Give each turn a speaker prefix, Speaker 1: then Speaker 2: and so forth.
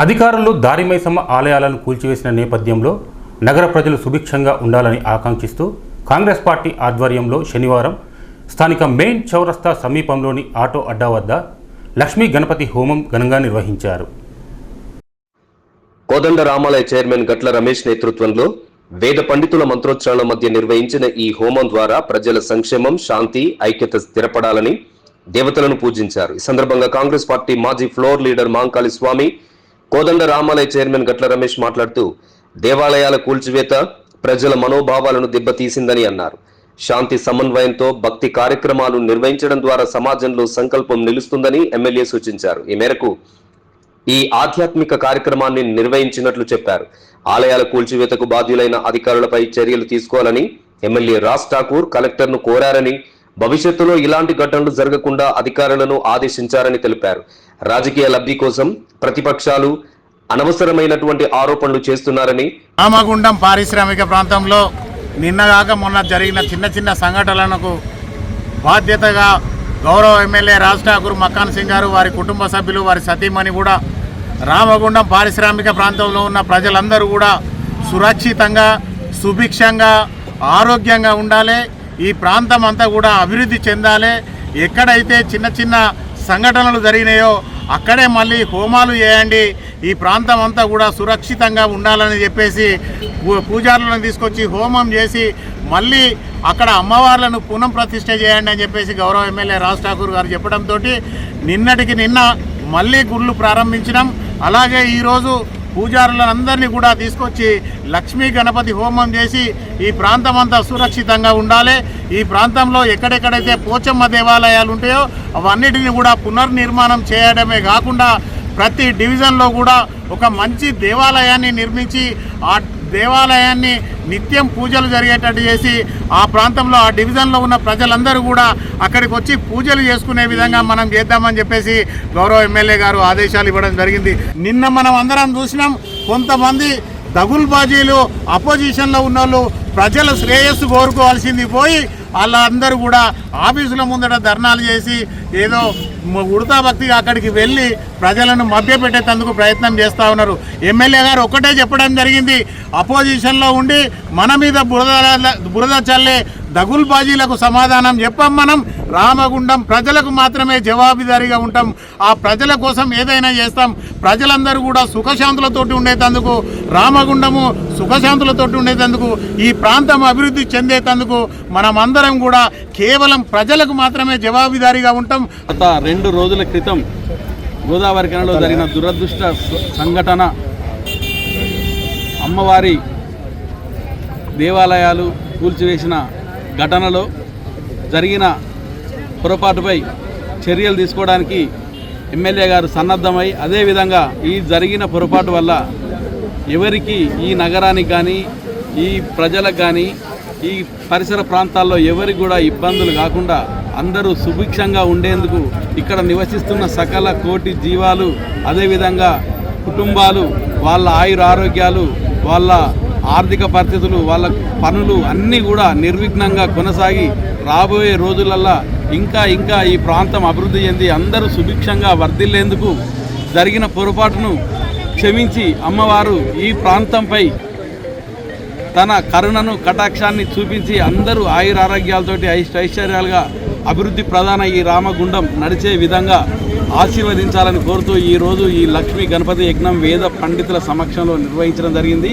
Speaker 1: అధికారులు దారిమైసమ్మ ఆలయాలను కూల్చివేసిన నేపథ్యంలో నగర ప్రజలు సుభిక్షంగా ఉండాలని ఆకాంక్షిస్తూ కాంగ్రెస్ పార్టీ ఆధ్వర్యంలో శనివారం స్థానిక మెయిన్ చౌరస్తా సమీపంలోని ఆటో అడ్డా వద్ద లక్ష్మీ గణపతి హోమం ఘనంగా నిర్వహించారు.
Speaker 2: కోదండ రామాలయ చైర్మన్ గట్ల రమేష్ నేతృత్వంలో వేద పండితుల మంత్రోచ్చారణ మధ్య నిర్వహించిన ఈ హోమం ద్వారా ప్రజల సంక్షేమం శాంతి ఐక్యత స్థిరపడాలని దేవతలను పూజించారు. ఈ సందర్భంగా కాంగ్రెస్ పార్టీ మాజీ floor leader Mankali Swamy Kodanda Ramalaya chairman గట్ల రమేష్ మాట్లాడుతూ దేవాలయాల కూల్చివేత ప్రజల మనోభావాలను దెబ్బతీసిందని అన్నారు. శాంతి సమన్వయంతో భక్తి కార్యక్రమాలు నిర్వహించడం ద్వారా సమాజంలో సంకల్పం నిలుస్తుందని ఎమ్మెల్యే సూచించారు. ఈ మేరకు ఈ ఆధ్యాత్మిక కార్యక్రమాన్ని నిర్వహించినట్లు చెప్పారు. ఆలయాల కూల్చివేతకు బాధ్యులైన అధికారులపై చర్యలు తీసుకోవాలని ఎమ్మెల్యే రాజ్ ఠాకూర్ కలెక్టర్ను కోరారని భవిష్యత్తులో ఇలాంటి ఘటనలు జరగకుండా అధికారులను ఆదేశించారని తెలిపారు. రాజకీయ లబ్ధి కోసం ప్రతిపక్షాలు అనవసరమైనటువంటి ఆరోపణలు చేస్తున్నారని
Speaker 3: రామగుండం పారిశ్రామిక ప్రాంతంలో నిన్నగాక మొన్న జరిగిన చిన్న చిన్న సంఘటనలకు బాధ్యతగా గౌరవ ఎమ్మెల్యే రాజ్ ఠాకూర్ మక్కాన్ సింగ్ గారు వారి కుటుంబ సభ్యులు వారి సతీమణి కూడా రామగుండం పారిశ్రామిక ప్రాంతంలో ఉన్న ప్రజలందరూ కూడా సురక్షితంగా సుభిక్షంగా ఆరోగ్యంగా ఉండాలి. ఈ ప్రాంతం అంతా కూడా అభివృద్ధి చెందాలి. ఎక్కడైతే చిన్న చిన్న సంఘటనలు జరిగినాయో అక్కడే మళ్ళీ హోమాలు చేయండి. ఈ ప్రాంతం అంతా కూడా సురక్షితంగా ఉండాలని చెప్పేసి పూజారులను తీసుకొచ్చి హోమం చేసి మళ్ళీ అక్కడ అమ్మవార్లను పునః ప్రతిష్ఠ చేయండి అని చెప్పేసి గౌరవ ఎమ్మెల్యే రాజ్ ఠాకూర్ గారు చెప్పడంతో నిన్నటికి నిన్న మళ్ళీ గుళ్ళు ప్రారంభించడం అలాగే ఈరోజు పూజారులందరినీ కూడా తీసుకొచ్చి లక్ష్మీ గణపతి హోమం చేసి ఈ ప్రాంతం అంతా సురక్షితంగా ఉండాలి. ఈ ప్రాంతంలో ఎక్కడెక్కడైతే పోచమ్మ దేవాలయాలు ఉంటాయో అవన్నిటిని కూడా పునర్నిర్మాణం చేయడమే కాకుండా ప్రతి డివిజన్లో కూడా ఒక మంచి దేవాలయాన్ని నిర్మించి ఆ దేవాలయాన్ని నిత్యం పూజలు జరిగేటట్టు చేసి ఆ ప్రాంతంలో ఆ డివిజన్లో ఉన్న ప్రజలందరూ కూడా అక్కడికి వచ్చి పూజలు చేసుకునే విధంగా మనం చేద్దామని చెప్పేసి గౌరవ ఎమ్మెల్యే గారు ఆదేశాలు ఇవ్వడం జరిగింది. నిన్న మనం అందరం చూసినాం కొంతమంది దగుల్బాజీలు అపోజిషన్లో ఉన్న వాళ్ళు ప్రజల శ్రేయస్సు కోరుకోవాల్సింది పోయి వాళ్ళందరూ కూడా ఆఫీసుల ముందట ధర్నాలు చేసి ఏదో ఉడతా భక్తిగా అక్కడికి వెళ్ళి ప్రజలను మభ్యపెట్టేందుకు ప్రయత్నం చేస్తూ ఉన్నారు. ఎమ్మెల్యే గారు ఒకటే చెప్పడం జరిగింది. అపోజిషన్లో ఉండి మన మీద బురద బురద చల్లే దగుల్బాజీలకు సమాధానం చెప్పాం మనం. రామగుండం ప్రజలకు మాత్రమే జవాబుదారీగా ఉంటాం. ఆ ప్రజల కోసం ఏదైనా చేస్తాం. ప్రజలందరూ కూడా సుఖశాంతులతోటి ఉండేటందుకు రామగుండము సుఖశాంతులతోటి ఉండేటందుకు ఈ ప్రాంతం అభివృద్ధి చెందేటందుకు మనమందరం కూడా కేవలం ప్రజలకు మాత్రమే జవాబుదారీగా ఉంటాం.
Speaker 4: గత రెండు రోజుల క్రితం గోదావరి కనలో జరిగిన దురదృష్ట సంఘటన అమ్మవారి దేవాలయాలు కూల్చివేసిన ఘటనలో జరిగిన పొరపాటుపై చర్యలు తీసుకోవడానికి ఎమ్మెల్యే గారు సన్నద్ధమై అదేవిధంగా ఈ జరిగిన పొరపాటు వల్ల ఎవరికి ఈ నగరానికి కానీ ఈ ప్రజలకు కానీ ఈ పరిసర ప్రాంతాల్లో ఎవరికి కూడా ఇబ్బందులు కాకుండా అందరూ సుభిక్షంగా ఉండేందుకు ఇక్కడ నివసిస్తున్న సకల కోటి జీవాలు అదేవిధంగా కుటుంబాలు వాళ్ళ ఆయుర ఆరోగ్యాలు వాళ్ళ ఆర్థిక పరిస్థితులు వాళ్ళ పనులు అన్నీ కూడా నిర్విఘ్నంగా కొనసాగి రాబోయే రోజులల్లా ఇంకా ఇంకా ఈ ప్రాంతం అభివృద్ధి చెంది అందరూ సుభిక్షంగా వర్ధిల్లేందుకు జరిగిన పొరపాటును క్షమించి అమ్మవారు ఈ ప్రాంతంపై తన కరుణను కటాక్షాన్ని చూపించి అందరూ ఆయుర ఆరోగ్యాలతోటి ఐశ్వర్యాలుగా అభివృద్ధి ప్రధాన ఈ రామగుండం నడిచే విధంగా ఆశీర్వదించాలని కోరుతూ ఈరోజు ఈ లక్ష్మీ గణపతి యజ్ఞం వేద పండితుల సమక్షంలో నిర్వహించడం జరిగింది.